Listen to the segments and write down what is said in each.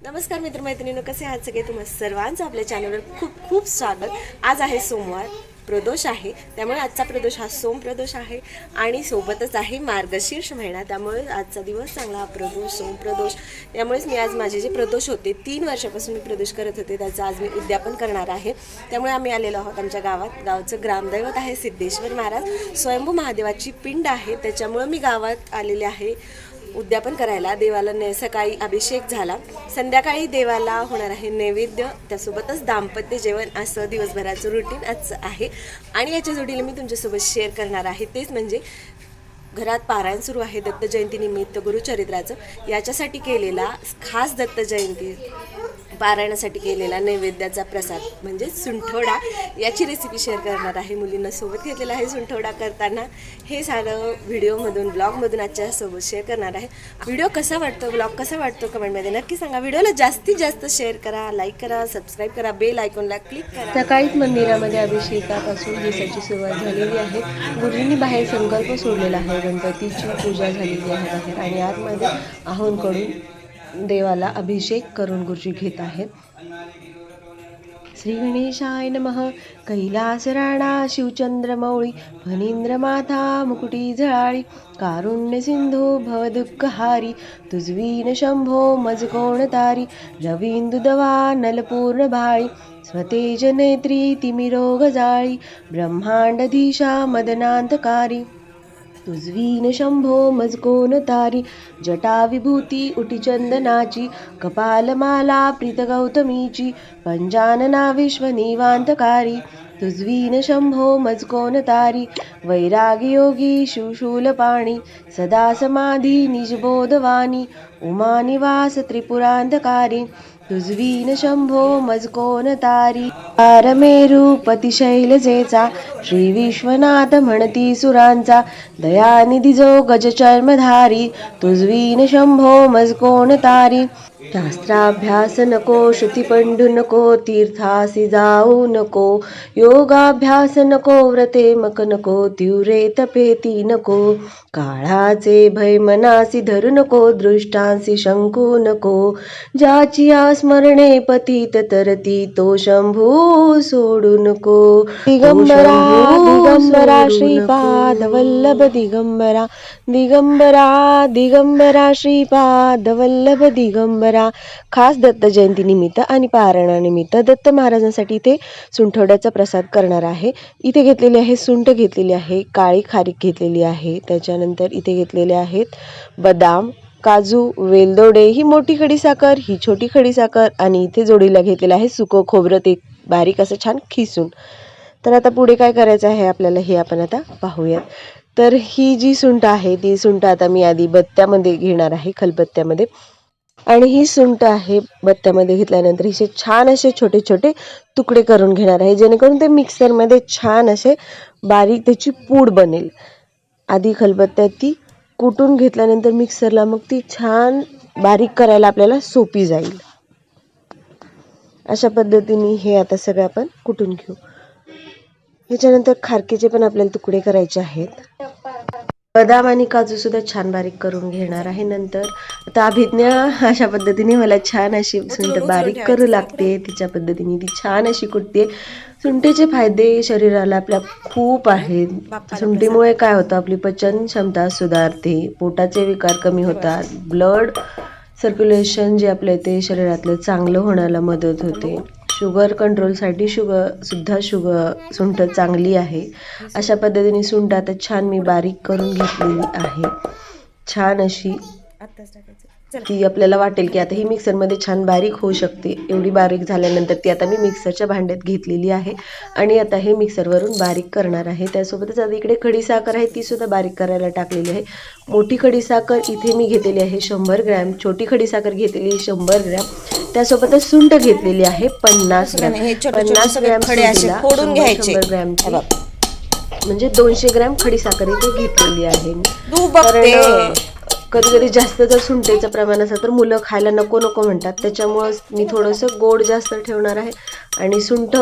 नमस्कार मित्रमैत्रिणींनो कसे आहात सगळे? तुम्हा सर्वांचं आपल्या चॅनलवर खूप खूप स्वागत. आज आहे सोमवार प्रदोष आहे. त्यामुळे आजचा प्रदोष हा सोम प्रदोष आहे आणि सोबतच आहे मार्गशीर्ष महिना. त्यामुळे आजचा दिवस चांगला हा प्रदोष सोम प्रदोष. त्यामुळेच मी आज माझे जे प्रदोष होते तीन वर्षापासून मी प्रदोष करत होते त्याचं आज मी उद्यापन करणार आहे. त्यामुळे आम्ही आलेलो आहोत आमच्या गावात. गावचं ग्रामदैवत आहे सिद्धेश्वर महाराज. स्वयंभू महादेवाची पिंड आहे त्याच्यामुळं मी गावात आलेले आहे. उद्यापन करायला देवाला ने सकाळी अभिषेक झाला. संध्याकाळी देवाला होणार आहे नैवेद्य. त्यासोबतच दाम्पत्य जेवण असं दिवसभराचं रुटीन आजचं आहे. आणि याच्या जोडीला मी तुमच्यासोबत शेअर करणार आहे. तेच म्हणजे घरात पारायण सुरू आहे दत्त जयंतीनिमित्त गुरुचरित्राचं. याच्यासाठी केलेला खास दत्त जयंती पारायणासाठी केलेला नैवेद्याचा प्रसाद म्हणजे सुंठवडा याची रेसिपी शेअर करणार आहे मुलींना. सोबत घेतलेला आहे सुंठवडा करताना. हे सारं व्हिडिओमधून ब्लॉगमधून आजच्या सोबत शेअर करणार आहे. व्हिडिओ कसा वाटतो ब्लॉग कसा वाटतो कमेंटमध्ये नक्की सांगा. व्हिडिओला जास्तीत जास्त शेअर करा लाईक करा सबस्क्राईब करा बेल आयकॉनला क्लिक करा. सकाळीच मंदिरामध्ये अभिषेकापासून दिवसाची सुरुवात झालेली आहे. गुरुजींनी बाहेर संकल्प सोडलेला आहे. गणपतीची पूजा झालेली आहे. बाहेर आणि आतमध्ये आहोंकडून देवाला अभिषेक करून गुरुजी घेत आहेत. श्री गणेशाय नमः. कैलास राणा शिवचंद्र मौळी फणींद्र माथा मुकुटी झळाळी कारुण्य सिंधू भवदुःखहारी तुझवीन शंभो मज कोण तारी रवींदु दवा नलपूर्ण भाळी स्वतेज नेत्री तिमिरोग जाळी ब्रह्मांडधीशा मदनांतकारी तुझवीन शंभो मजकोन तारी जटा विभूती उटी चंदनाची कपालमाला प्रीत गौतमीची पंजानना विश्वनिवांतकारी तुझवीन शंभो मजकोन तारी वैरागयोगी शिवशूलपाणी सदा समाधी निजबोधवानी उमा निवास त्रिपुरांतकारी तुझवीन शंभो मजकोन तारी. पारमेरू पतिशैलजेचा श्री विश्वनाथ म्हणती सुरांचा. दयानिधी जो गजचर्मधारी तुझवीन शंभो मजकोन तारी. शास्त्राभ्यास नको श्रुतिपंडू नको तीर्थासी जाऊ नको. योगाभ्यास नको व्रते मक नको तिवरे तपेती नको. काळाचे भय मनासी धरू नको दृष्टांसी शंकू नको. ज्याची स्मरणे पतित तरती तो शंभू सोडू नको. दिगंबरा दिगंबरा श्रीपाद वल्लभ दिगंबरा. दिगंबरा दिगंबरा श्रीपाद वल्लभ दिगंबरा. खास दत्त जयंतीनिमित्त आणि पारायणानिमित्त दत्त महाराजांसाठी इथे सुंठवड्याचा प्रसाद करणार आहे. इथे घेतलेली आहे सुंठ घेतलेली आहे काळी खारीक घेतलेली आहे त्याच्यानंतर इथे घेतलेले आहेत बदाम काजू वेलदोडे ही मोठी खडीसाखर ही छोटी खडीसाखर आणि इथे जोडीला घेतलेलं आहे सुकं खोबरं ते बारीक असं छान खिसून. तर आता पुढे काय करायचं आहे आपल्याला हे आपण आता पाहूयात. तर ही जी सुंठ आहे ती सुंठ आता मी आधी बत्त्यामध्ये घेणार आहे खलबत्त्यामध्ये. आणि ही सुंट आहे बत्त्यामध्ये घेतल्यानंतर. हिचे छान असे छोटे छोटे तुकडे करून घेणार आहे. जेणेकरून ते मिक्सरमध्ये छान असे बारीक त्याची पूड बनेल. आधी खलबत्त्यात ती कुटून घेतल्यानंतर मिक्सरला मग ती छान बारीक करायला आपल्याला सोपी जाईल. अशा पद्धतीने हे आता सगळं आपण कुटून घेऊ. ह्याच्यानंतर खारकेचे पण आपल्याला तुकडे करायचे आहेत. बदाम आणि काजू सुद्धा छान बारीक करून घेणार आहे नंतर. आता अभिज्ञा अशा पद्धतीने मला छान अशी सुंठ बारीक करू लागते तिच्या पद्धतीने ती छान अशी कुटते. सुंठीचे फायदे शरीराला आपल्या खूप आहेत. सुंठीमुळे काय होतं आपली पचन क्षमता सुधारते पोटाचे विकार कमी होतात ब्लड सर्क्युलेशन जे आपलं ते शरीरातलं चांगलं होण्याला मदत होते. शुगर कंट्रोलसाठी शुगर सुद्धा शुगर सुंठ चांगली आहे. अशा पद्धतीने सुंठ आता छान मी बारीक करून घेतलेली आहे. छान अशी ती आपल्याला वाटेल की आता ही मिक्सरमध्ये छान बारीक होऊ शकते. एवढी बारीक झाल्यानंतर ती आता मी मिक्सरच्या भांड्यात घेतलेली आहे. आणि आता हे मिक्सरवरून बारीक करणार आहे. त्यासोबतच आता इकडे खडीसाखर आहे ती सुद्धा बारीक करायला टाकलेली आहे. मोठी खडीसाखर इथे मी घेतलेली आहे शंभर ग्रॅम. छोटी खडीसाखर घेतलेली आहे शंभर ग्रॅम. त्यासोबतच सुंठ घेतलेली आहे पन्नास ग्रॅम. पन्नास ग्रॅम फोडून घ्यायचे. शंभर ग्रॅमची. म्हणजे दोनशे ग्रॅम खडीसाखर इथे घेतलेली आहे कधी कधी जास्त जर सुंठेचं प्रमाण असेल तर मुलं खायला नको नको म्हणतात. त्याच्यामुळं मी थोडंसं गोड जास्त ठेवणार आहे आणि सुंठ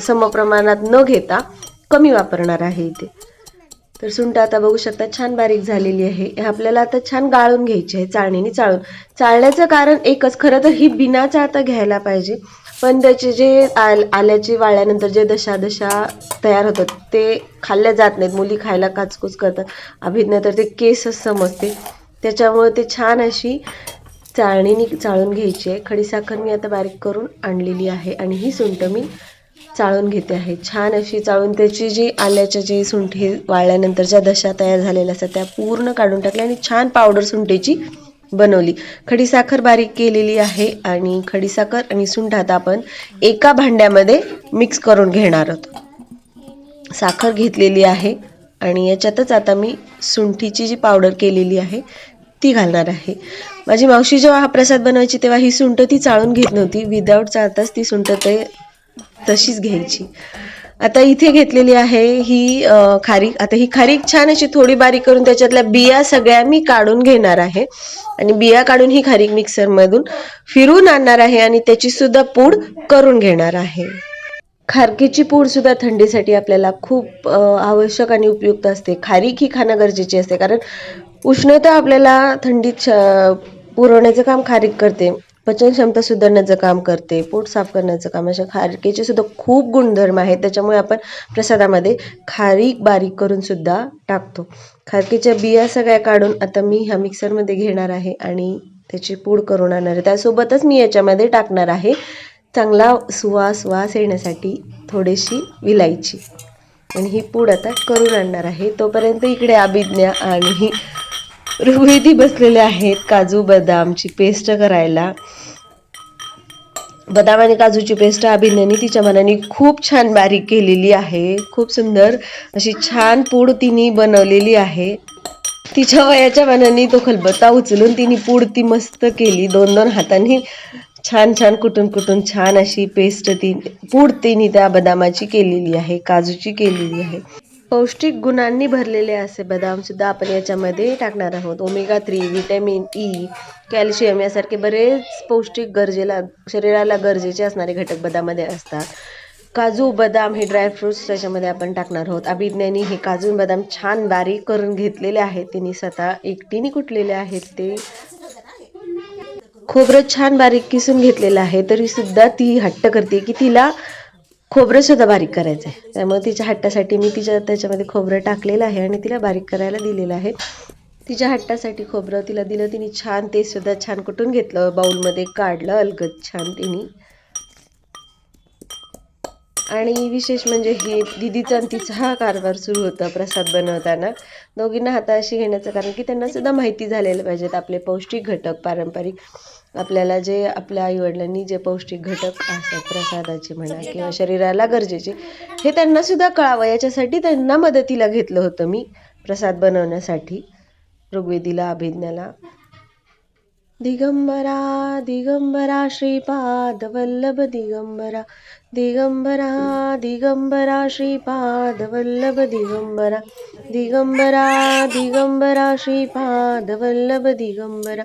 समप्रमाणात न घेता कमी वापरणार आहे इथे. तर सुंठ आता बघू शकता छान बारीक झालेली आहे. हे आपल्याला आता छान गाळून घ्यायची आहे चाळणीने चाळून. चाळण्याचं कारण एकच खरं तर ही बिनाचा आता घ्यायला पाहिजे. पण त्याचे जे आल आल्याची वाळल्यानंतर जे दशा दशा तयार होतात ते खाल्ल्या जात नाहीत. मुली खायला काचकूच करतात. अभिज्ञ तर ते केसच समजते. त्याच्यामुळे ते छान अशी चाळणीने चाळून घ्यायची आहे. खडीसाखर मी आता बारीक करून आणलेली आहे आणि ही सुंठ मी चाळून घेते आहे. छान अशी चाळून त्याची जी आल्याच्या जे सुंठी वाळल्यानंतर ज्या दशा तयार झालेल्या असतात त्या पूर्ण काढून टाकल्या आणि छान पावडर सुंठेची बनवली. खडीसाखर बारीक केलेली आहे आणि खडीसाखर आणि सुंठ आता आपण एका भांड्यामध्ये मिक्स करून घेणार आहोत. साखर घेतलेली आहे आणि याच्यातच आता मी सुंठीची जी पावडर केलेली आहे ती घालणार आहे. माझी मावशी जेव्हा हा प्रसाद बनवायची तेव्हा ही सुंठ ती चाळून घेत नव्हती. विदाऊट चाळताच ती सुंठ ते तशीच घ्यायची. आता इथे घेतलेली आहे ही खारीक. आता ही खारीक छान अशी थोडी बारीक करून त्याच्यातल्या बिया सगळ्या मी काढून घेणार आहे. आणि बिया काढून ही खारीक मिक्सरमधून फिरून आणणार आहे आणि त्याची सुद्धा पूड करून घेणार आहे. खारकीची पूड सुद्धा थंडीसाठी आपल्याला खूप आवश्यक आणि उपयुक्त असते. खारीक ही खाणं गरजेची असते. कारण उष्णता आपल्याला थंडीत पुरवण्याचं काम खारीक करते. पचन क्षमता सुधारण्याचं काम करते पोट साफ करण्याचं काम अशा खारकेचे सुद्धा खूप गुणधर्म आहेत. त्याच्यामुळे आपण प्रसादामध्ये खारीक बारीक करून सुद्धा टाकतो. खारकीच्या बिया सगळ्या काढून आता मी ह्या मिक्सरमध्ये घेणार आहे आणि त्याची पूड करून आणणार आहे. त्यासोबतच मी याच्यामध्ये टाकणार आहे चांगला सुवास वास येण्यासाठी थोडीशी विलायची. आणि ही पूड आता करून आणणार आहे. तोपर्यंत इकडे अभिज्ञा आणि ऋग्वेदी बसलेले आहेत काजू बदामची पेस्ट करायला. बदाम आणि काजूची पेस्ट अभिज्ञानी तिच्या मनाने खूप छान बारीक केलेली आहे. खूप सुंदर अशी छान पूड तिने बनवलेली आहे. तिच्या वयाच्या मनाने तो खलबत्ता उचलून तिने पूड ती मस्त केली. दोन दोन हातांनी छान छान कुटून कुटून छान अशी पेस्ट ती पूड तिने त्या बदामाची केलेली आहे काजूची केलेली आहे. पौष्टिक गुणांनी भरलेले असे बदाम सुद्धा आपण याच्यामध्ये टाकणार आहोत. Omega three vitamin E calcium यासारखे बरेच पौष्टिक गरजेला शरीराला गरजेचे असणारे घटक बदामध्ये असतात. काजू बदाम हे ड्रायफ्रुट्स त्याच्यामध्ये आपण टाकणार आहोत. अभिज्ञानी हे काजू बदाम छान बारीक करून घेतलेले आहेत. तिने स्वतः एकटीने कुटलेले आहेत ते. खोबरं छान बारीक किसून घेतलेलं आहे. तरी सुद्धा ती हट्ट करते की तिला खोबरं सुद्धा बारीक करायचं आहे. त्यामुळे तिच्या हट्टासाठी मी तिच्या त्याच्यामध्ये खोबरं टाकलेलं आहे आणि तिला बारीक करायला दिलेलं आहे. तिच्या हट्टासाठी खोबरं तिला दिलं तिने छान ते सुद्धा छान कुटून घेतलं? बाऊलमध्ये काढलं अलगद छान तिने. आणि विशेष म्हणजे हे दिदीचा आणि तिचा हा कारभार सुरू होता प्रसाद बनवताना. दोघींना हाताशी घेण्याचं कारण की त्यांना सुद्धा माहिती झालेलं पाहिजेत आपले पौष्टिक घटक पारंपरिक. आपल्याला जे आपल्या आईवडिलांनी जे पौष्टिक घटक असतात प्रसादाचे म्हणा किंवा शरीराला गरजेचे हे त्यांना सुद्धा कळावं. याच्यासाठी त्यांना मदतीला घेतलं होतं मी प्रसाद बनवण्यासाठी. ऋग्वेदीला अभिज्ञाला. दिगंबरा दिगंबरा श्रीपाद वल्लभ दिगंबरा दिगंबरा दिगंबरा श्रीपाद वल्लभ दिगंबरा दिगंबरा दिगंबरा श्रीपाद वल्लभ दिगंबरा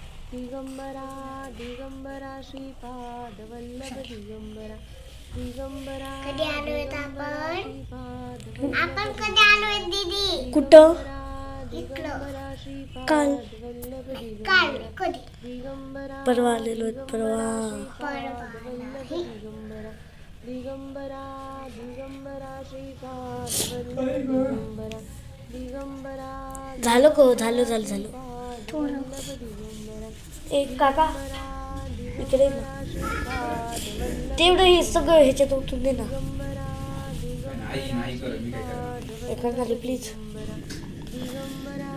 दिगंबरा दिगंबरा श्रीपाद वल्लभ दिगंबरा दिगंबरा कधी आलोय आपण? आपण कधी आलोय दीदी? कुठं? इकडं. काल. काल कधी? दिगंबरा परवा आलेलो परवा. परवा. नाही. दिगंबरा दिगंबरा श्रीपाद वल्लभ दिगंबरा दिगंबरा झालं को झालं झालं झालं. एक काका इकडे ना. तेवढं हे सगळं ह्याच्यात उठून दे ना. एका खाली प्लीज दिगंबरा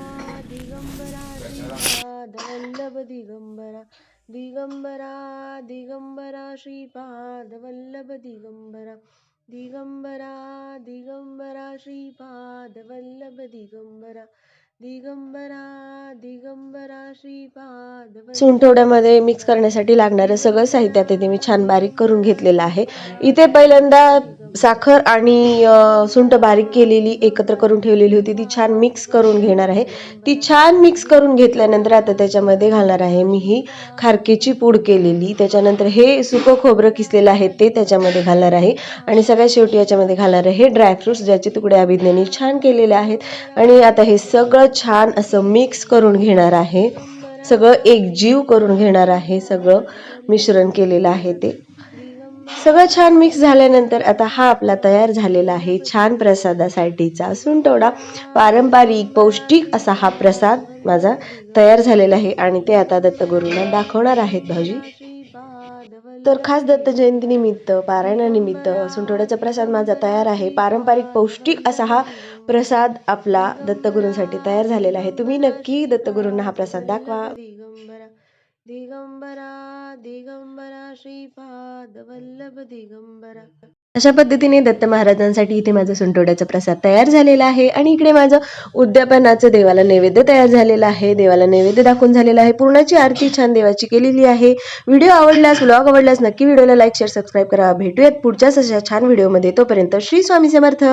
दिगंबरा श्रीपाद दिगंबरा दिगंबरा दिगंबरा श्रीपाद वल्लभ दिगंबरा दिगंबरा दिगंबरा श्रीपाद वल्लभ दिगंबरा दिगंबरा दिगंबरा सुंठवड्यामध्ये मिक्स करण्यासाठी लागणारं सगळं साहित्य आता इथे मी छान बारीक करून घेतलेलं आहे. इथे पहिल्यांदा साखर आणि सुंठ बारीक केलेली एकत्र करून ठेवलेली होती. ती छान मिक्स करून घेणार आहे. ती छान मिक्स करून घेतल्यानंतर आता त्याच्यामध्ये घालणार आहे मी ही खारकेची पूड केलेली. त्याच्यानंतर हे सुकं खोबरं किसलेलं आहे ते त्याच्यामध्ये घालणार आहे. आणि सगळ्यात शेवटी याच्यामध्ये घालणार आहे ड्रायफ्रुट्स ज्याचे तुकडे अभिज्ञानी छान केलेले आहेत. आणि आता हे सगळं छान असं मिक्स करून घेणार आहे. सगळं एकजीव करून घेणार आहे. सगळं मिश्रण केलेलं आहे ते. सगळं छान मिक्स झाल्यानंतर आता हा आपला तयार झालेला आहे छान प्रसादासाठीचा सुंटवडा. पारंपरिक पौष्टिक असा हा प्रसाद माझा तयार झालेला आहे आणि ते आता दत्तगुरूंना दाखवणार आहेत भाऊजी. तर खास दत्त जयंतीनिमित्त पारायणानिमित्त सुंठवड्याचा प्रसाद माझा तयार आहे. पारंपरिक पौष्टिक असा हा प्रसाद आपला दत्तगुरूंसाठी तयार झालेला आहे. तुम्ही नक्की दत्तगुरूंना हा प्रसाद दाखवा. दिगंबरा दिगंबरा दिगंबरा. श्रीपाद वल्लभ दिगंबरा. अशा पद्धतीने दत्त महाराजांसाठी इथे माझा सुंटोड्याचा प्रसाद तयार झालेला आहे आणि इकडे माझं उद्यापनाचं देवाला नैवेद्य तयार झालेलं आहे. देवाला नैवेद्य दाखवून झालेला आहे. पूर्णाची आरती छान देवाची केलेली आहे. व्हिडिओ आवडल्यास ब्लॉग आवडल्यास नक्की व्हिडिओला लाईक शेअर सबस्क्राईब करा. भेटूयात पुढच्याच अशा छान व्हिडिओमध्ये. तोपर्यंत श्री स्वामी समर्थ.